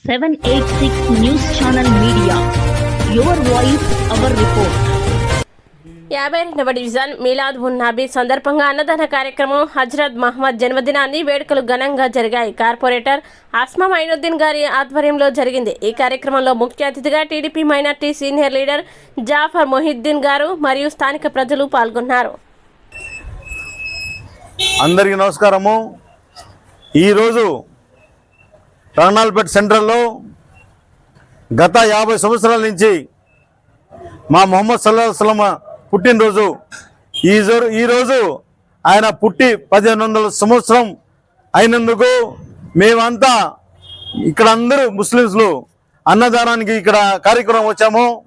786 News Channel Media. Your voice, our report. యాభై రెండవ division Milad un Nabi సందర్భంగా అన్నదాన కార్యక్రమం హజ్రత్ మహమ్మద్ జన్మదినాన్ని వేడుకలు ఘనంగా జరిగాయి కార్పొరేటర్ ఆస్మా మైనుద్దీన్ గారి ఆధ్వర్యంలో జరిగింది ఈ కార్యక్రమంలో ముఖ్య అతిథిగా TDP minority senior leader Jafar Mohiuddin గారు మరియు స్థానిక ప్రజలు పాల్గొన్నారు అందరికీ నమస్కారము ఈరోజు రణాల్పేట సెంట్రల్లో గత యాభై సంవత్సరాల నుంచి మా మొహమ్మద్ సల్లా పుట్టినరోజు. ఈ ఈరోజు ఆయన పుట్టి పదిహేను వందల సంవత్సరం అయినందుకు మేమంతా ఇక్కడ అందరూ ముస్లిమ్స్లు అన్నదానానికి ఇక్కడ కార్యక్రమం వచ్చాము.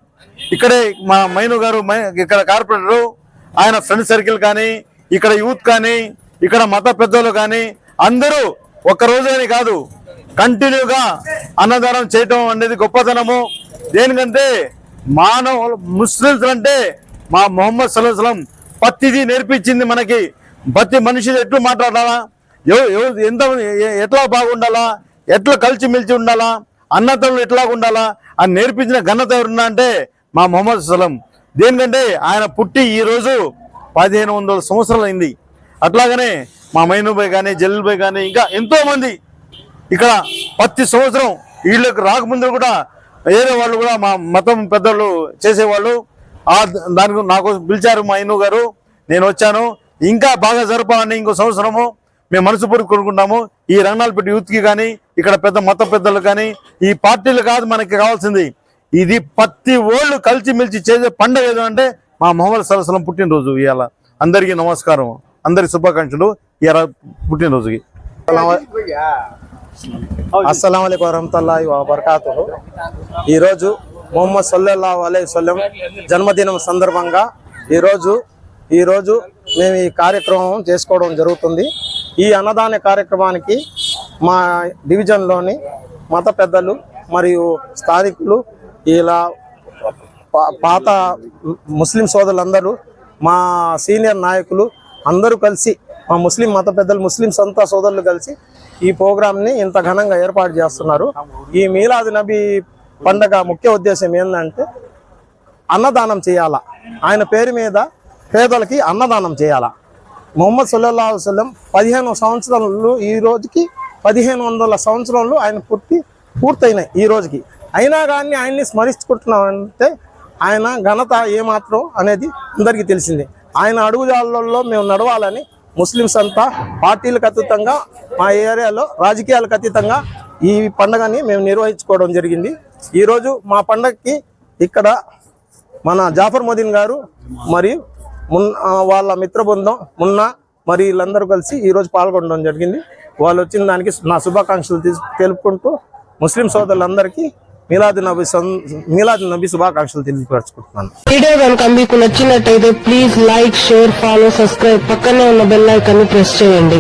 ఇక్కడే మా మైను గారు మై- ఇక్కడ కార్పొరేటరు ఆయన ఫ్రెండ్ సర్కిల్ కానీ ఇక్కడ యూత్ కానీ ఇక్కడ మత పెద్దలు కానీ అందరూ ఒక్క అని కాదు కంటిన్యూగా అన్నదానం చేయటం అనేది గొప్పతనము. దేనికంటే మానవ ముస్లిమ్స్ అంటే మా మొహమ్మద్ సల్లాహం పత్తిది నేర్పించింది మనకి. ప్రతి మనిషి ఎట్లు మాట్లాడాలా? ఎంత ఎట్లా బాగుండాలా? ఎట్లా కలిసిమెలిసి ఉండాలా? అన్నతలు ఎట్లా ఉండాలా? అని నేర్పించిన ఘనత ఎవరున్నా అంటే మా మొహమ్మద్ సలం దేనికంటే ఆయన పుట్టి ఈరోజు పదిహేను వందల సంవత్సరాలు అయింది అట్లాగనే మా మైనుబాయ్ కానీ జల్లుబాయ్ కానీ ఇంకా ఎంతోమంది ఇక్కడ ప్రతి సంవత్సరం వీళ్ళకి రాకముందు కూడా వేరే వాళ్ళు కూడా మా మతం పెద్దలు చేసేవాళ్ళు. ఆ దానికి నాకు పిలిచారు మా ఇన్ను గారు. నేను వచ్చాను. ఇంకా బాగా జరపాలని ఇంకో సంవత్సరము మేము మనసుపూర్వక కోరుకుంటాము ఈ రంగనాలపేట యూత్కి కానీ ఇక్కడ పెద్ద మత పెద్దలు కానీ ఈ పార్టీలు కాదు మనకి కావాల్సింది. ఇది ప్రతి ఓళ్ళు కలిసిమెలిసి చేసే పండుగ ఏదో అంటే మా మొహమ్మద్ సలసలం పుట్టినరోజు ఇవాళ అందరికీ నమస్కారం. అందరి శుభాకాంక్షలు. ఇవాళ పుట్టినరోజుకి. అస్సలం అయికు వరహమతుల్లాహి వబర్కాతు ఈరోజు మొహమ్మద్ సల్లల్లా అలై వసల్లం జన్మదినం సందర్భంగా ఈరోజు ఈరోజు మేము ఈ కార్యక్రమం చేసుకోవడం జరుగుతుంది. ఈ అన్నదాన కార్యక్రమానికి మా డివిజన్లోని మత పెద్దలు మరియు స్థానికులు ఇలా పాత ముస్లిం సోదరులందరూ మా సీనియర్ నాయకులు అందరూ కలిసి మా ముస్లిం మత పెద్దలు ముస్లిం సొంత సోదరులు కలిసి ఈ ప్రోగ్రాంని ఇంత ఘనంగా ఏర్పాటు చేస్తున్నారు. ఈ మీలాది నబీ పండగ ముఖ్య ఉద్దేశం ఏంటంటే అన్నదానం చేయాలా. ఆయన పేరు మీద పేదలకి అన్నదానం చేయాలా. మొహమ్మద్ సుల్లా వసలం పదిహేను సంవత్సరాలు ఈ రోజుకి పదిహేను వందల సంవత్సరంలో ఆయన పుట్టి పూర్తయినాయి ఈ రోజుకి. అయినా కానీ ఆయన్ని స్మరించుకుంటున్నామంటే ఆయన ఘనత ఏమాత్రం అనేది అందరికీ తెలిసిందే. ఆయన అడుగుజాలలో మేము నడవాలని ముస్లిమ్స్ అంతా పార్టీలకు అతీతంగా మా ఏరియాలో రాజకీయాలకు అతీతంగా ఈ పండగని మేము నిర్వహించుకోవడం జరిగింది. ఈరోజు మా పండగకి ఇక్కడ మన జాఫర్ మోదీన్ గారు మరియు మున్ వాళ్ళ మిత్ర బృందం మున్న మరి వీళ్ళందరూ కలిసి ఈరోజు పాల్గొనడం జరిగింది. వాళ్ళు వచ్చిన దానికి నా శుభాకాంక్షలు తెలుపుకుంటూ ముస్లిం సోదరులందరికీ మీలాదు నబీ మీలాదు నబీ శుభాకాంక్షలు తెలియపరచుకుంటున్నాను. వీడియో కనుక మీకు నచ్చినట్టయితే please like share follow subscribe. పక్కనే ఉన్న బెల్ ఐకాన్ ప్రెస్ చేయండి.